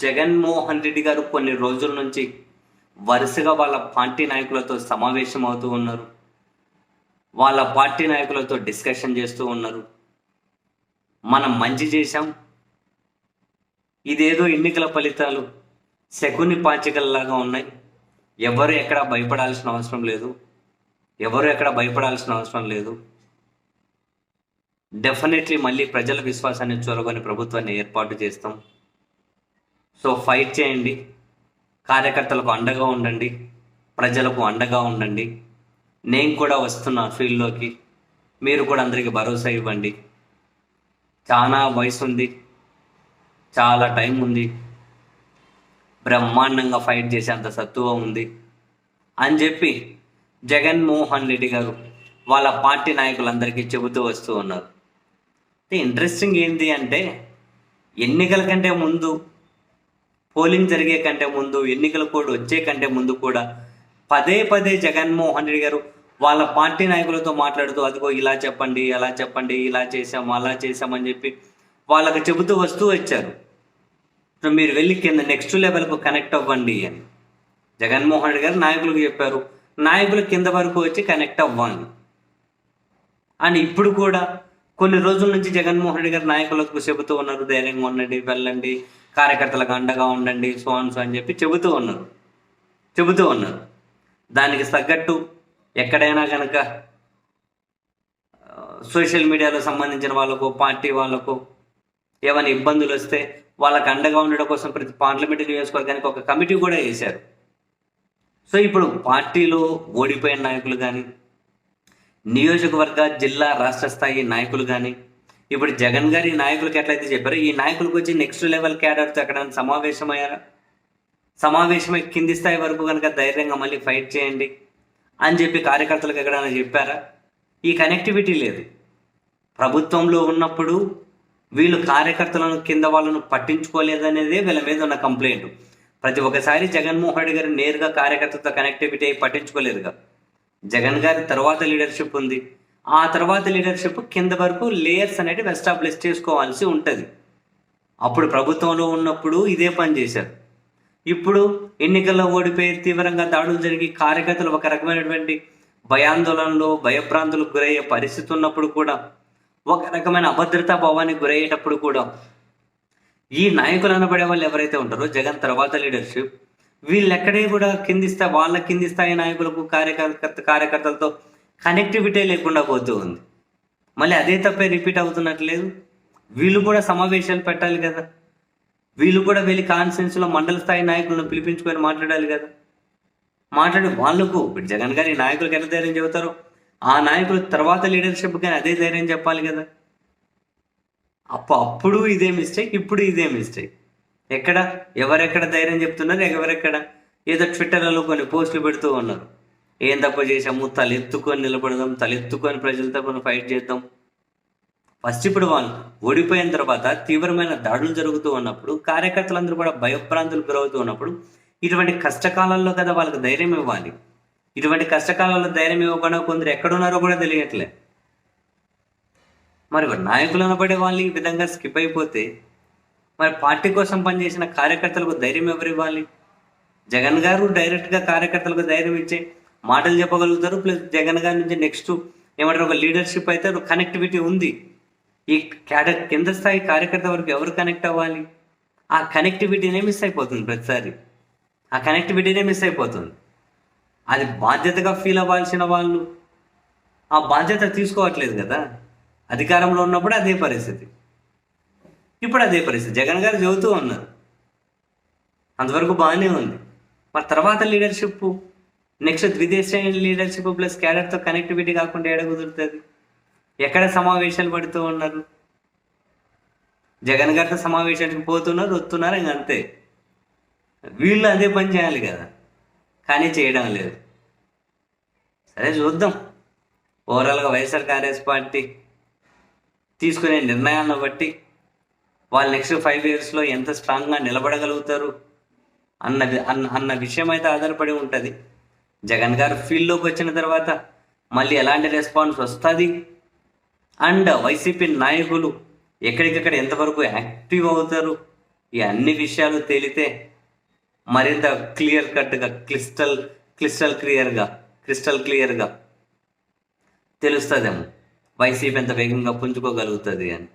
జగన్మోహన్ రెడ్డి గారు కొన్ని రోజుల నుంచి వరుసగా వాళ్ళ పార్టీ నాయకులతో సమావేశం అవుతూ ఉన్నారు. వాళ్ళ పార్టీ నాయకులతో డిస్కషన్ చేస్తూ ఉన్నారు. మనం మంచి చేశాం. ఇదేదో ఎన్నికల ఫలితాలు శకుని పాచికల్లాగా ఉన్నాయి. ఎవరు ఎక్కడ భయపడాల్సిన అవసరం లేదు. ఎవరు ఎక్కడ భయపడాల్సిన అవసరం లేదు. డెఫినెట్లీ మళ్ళీ ప్రజల విశ్వాసాన్ని చూరగొని ప్రభుత్వాన్ని ఏర్పాటు చేస్తాం. సో ఫైట్ చేయండి. కార్యకర్తలకు అండగా ఉండండి. ప్రజలకు అండగా ఉండండి. నేను కూడా వస్తున్నా ఫీల్డ్లోకి. మీరు కూడా అందరికీ భరోసా ఇవ్వండి. చాలా వయసు ఉంది. చాలా టైం ఉంది. బ్రహ్మాండంగా ఫైట్ చేసేంత సత్తువ ఉంది. అని చెప్పి జగన్మోహన్ రెడ్డి గారు వాళ్ళ పార్టీ నాయకులందరికీ చెబుతూ వస్తూ ఉన్నారు. ఇంట్రెస్టింగ్ ఏంటి అంటే ఎన్నికల కంటే ముందు పోలింగ్ జరిగే కంటే ముందు ఎన్నికల కోడ్ వచ్చే కంటే ముందు కూడా పదే పదే జగన్మోహన్ రెడ్డి గారు వాళ్ళ పార్టీ నాయకులతో మాట్లాడుతూ అదిగో ఇలా చెప్పండి అలా చెప్పండి ఇలా చేసాం అలా చేసామని చెప్పి వాళ్ళకి చెబుతూ వస్తూ వచ్చారు. సో మీరు వెళ్ళి కింద నెక్స్ట్ లెవెల్కు కనెక్ట్ అవ్వండి అని. జగన్మోహన్ రెడ్డి గారు నాయకులకు చెప్పారు నాయకులు కింద వరకు వచ్చి కనెక్ట్ అవ్వాలి అని. ఇప్పుడు కూడా కొన్ని రోజుల నుంచి జగన్మోహన్ రెడ్డి గారు నాయకులకు చెబుతూ ఉన్నారు ధైర్యంగా ఉండండి వెళ్ళండి కార్యకర్తలకు అండగా ఉండండి సోన్స్ అని సో అని చెప్పి చెబుతూ ఉన్నారు. చెబుతూ ఉన్నారు. దానికి తగ్గట్టు ఎక్కడైనా కనుక సోషల్ మీడియాలో సంబంధించిన వాళ్ళకు పార్టీ వాళ్ళకు ఏమైనా ఇబ్బందులు వస్తే వాళ్ళకి అండగా ఉండడం కోసం ప్రతి పార్లమెంట్ నియోజకవర్గానికి ఒక కమిటీ కూడా వేశారు. సో ఇప్పుడు పార్టీలో ఓడిపోయిన నాయకులు కానీ నియోజకవర్గ జిల్లా రాష్ట్ర స్థాయి నాయకులు కానీ ఇప్పుడు జగన్ గారి నాయకులకు ఎట్లయితే చెప్పారో ఈ నాయకులకు వచ్చి నెక్స్ట్ లెవెల్ క్యాడర్స్ ఎక్కడైనా సమావేశమయ్యారా? సమావేశమై కింది స్థాయి వరకు కనుక ధైర్యంగా మళ్ళీ ఫైట్ చేయండి అని చెప్పి కార్యకర్తలకు ఎక్కడైనా చెప్పారా? ఈ కనెక్టివిటీ లేదు. ప్రభుత్వంలో ఉన్నప్పుడు వీళ్ళు కార్యకర్తలను కింద వాళ్ళను పట్టించుకోలేదనేదే వీళ్ళ మీద ఉన్న కంప్లైంట్ ప్రతి ఒక్కసారి జగన్మోహన్ రెడ్డి గారు నేరుగా కార్యకర్తతో కనెక్టివిటీ అయి పట్టించుకోలేదుగా. జగన్ గారి తర్వాత లీడర్షిప్ ఉంది. ఆ తర్వాత లీడర్షిప్ కింద వరకు లేయర్స్ అనేటివి ఎస్టాబ్లిష్ చేసుకోవాల్సి ఉంటుంది. అప్పుడు ప్రభుత్వంలో ఉన్నప్పుడు ఇదే పని చేశారు. ఇప్పుడు ఎన్నికల్లో ఓడిపోయి తీవ్రంగా దాడులు జరిగి కార్యకర్తలు ఒక రకమైనటువంటి భయాందోళనలో భయభ్రాంతులకు గురయ్యే పరిస్థితి ఉన్నప్పుడు కూడా ఒక రకమైన అభద్రతా భావానికి గురయ్యేటప్పుడు కూడా ఈ నాయకులు అనబడే వాళ్ళు ఎవరైతే ఉంటారో జగన్ తర్వాత లీడర్షిప్ వీళ్ళెక్కడే కూడా కింది స్థాయి వాళ్ళ కింది స్థాయి నాయకులకు కార్యకర్త కార్యకర్తలతో కనెక్టివిటీ లేకుండా పోతూ ఉంది. మళ్ళీ అదే తప్పే రిపీట్ అవుతున్నట్లేదు. వీళ్ళు కూడా సమావేశాలు పెట్టాలి కదా. వీళ్ళు కూడా వెళ్ళి కాన్ఫరెన్స్లో మండల స్థాయి నాయకులను పిలిపించుకొని మాట్లాడాలి కదా. మాట్లాడి వాళ్ళకు ఇప్పుడు జగన్ గారి నాయకులకు ఎంత ధైర్యం చెబుతారో ఆ నాయకులు తర్వాత లీడర్షిప్ కానీ అదే ధైర్యం చెప్పాలి కదా. అప్పు అప్పుడు ఇదే మిస్టేక్ ఇప్పుడు ఇదే మిస్టేక్ ఎక్కడ? ఎవరెక్కడ ధైర్యం చెప్తున్నారు? ఎవరెక్కడ? ఏదో ట్విట్టర్లలో కొన్ని పోస్టులు పెడుతూ ఉన్నారు. ఏం తప్పు చేసాము తలెత్తుకొని నిలబడదాం తలెత్తుకొని ప్రజలతో తరపున ఫైట్ చేద్దాం. ఫస్ట్ ఇప్పుడు వాళ్ళు ఓడిపోయిన తర్వాత తీవ్రమైన దాడులు జరుగుతూ ఉన్నప్పుడు కార్యకర్తలందరూ కూడా భయభ్రాంతులు గురవుతూ ఉన్నప్పుడు ఇటువంటి కష్టకాలంలో కదా వాళ్ళకి ధైర్యం ఇవ్వాలి. ఇటువంటి కష్టకాలంలో ధైర్యం ఇవ్వకుండా కొందరు ఎక్కడున్నారో కూడా తెలియట్లే. మరి నాయకులు అనబడే వాళ్ళు ఈ విధంగా స్కిప్ అయిపోతే మరి పార్టీ కోసం పనిచేసిన కార్యకర్తలకు ధైర్యం ఎవరు ఇవ్వాలి? జగన్ గారు డైరెక్ట్గా కార్యకర్తలకు ధైర్యం ఇచ్చే మాటలు చెప్పగలుగుతారు ప్లస్ జగన్ గారి నుంచి నెక్స్ట్ ఏమంటారు ఒక లీడర్షిప్ అయితే ఒక కనెక్టివిటీ ఉంది. ఈ క్యాడర్ కింద స్థాయి కార్యకర్త వరకు ఎవరు కనెక్ట్ అవ్వాలి? ఆ కనెక్టివిటీనే మిస్ అయిపోతుంది ప్రతిసారి. ఆ కనెక్టివిటీనే మిస్ అయిపోతుంది. అది బాధ్యతగా ఫీల్ అవ్వాల్సిన వాళ్ళు. ఆ బాధ్యత తీసుకోవట్లేదు కదా. అధికారంలో ఉన్నప్పుడు అదే పరిస్థితి. ఇప్పుడు అదే పరిస్థితి. జగన్ గారు చెబుతూ ఉన్నారు. అంతవరకు బాగానే ఉంది. మరి తర్వాత లీడర్షిప్ నెక్స్ట్ ద్విదేశ లీడర్షిప్ ప్లస్ క్యాడర్తో కనెక్టివిటీ కాకుండా ఎడ కుదురుతుంది? ఎక్కడ సమావేశాలు పడుతూ ఉన్నారు? జగన్ గారితో సమావేశానికి పోతున్నారు వస్తున్నారు ఇంక అంతే. వీళ్ళు అదే పని చేయాలి కదా. కానీ చేయడం లేదు. సరే చూద్దాం. ఓవరాల్గా వైఎస్ఆర్ కాంగ్రెస్ పార్టీ తీసుకునే నిర్ణయాలను బట్టి వాళ్ళు నెక్స్ట్ ఫైవ్ ఇయర్స్లో ఎంత స్ట్రాంగ్గా నిలబడగలుగుతారు అన్న అన్న విషయం అయితే ఆధారపడి ఉంటుంది. జగన్ గారు ఫీల్డ్లోకి వచ్చిన తర్వాత మళ్ళీ ఎలాంటి రెస్పాన్స్ వస్తుంది? అండ్ వైసీపీ నాయకులు ఎక్కడికక్కడ ఎంతవరకు యాక్టివ్ అవుతారు? ఈ అన్ని విషయాలు తేలితే మరింత క్లియర్ కట్గా క్లిస్టల్ క్లిస్టల్ క్లియర్గా క్రిస్టల్ క్లియర్గా తెలుస్తుందేమో. వైసీపీ ఎంత వేగంగా పుంజుకోగలుగుతుంది అని.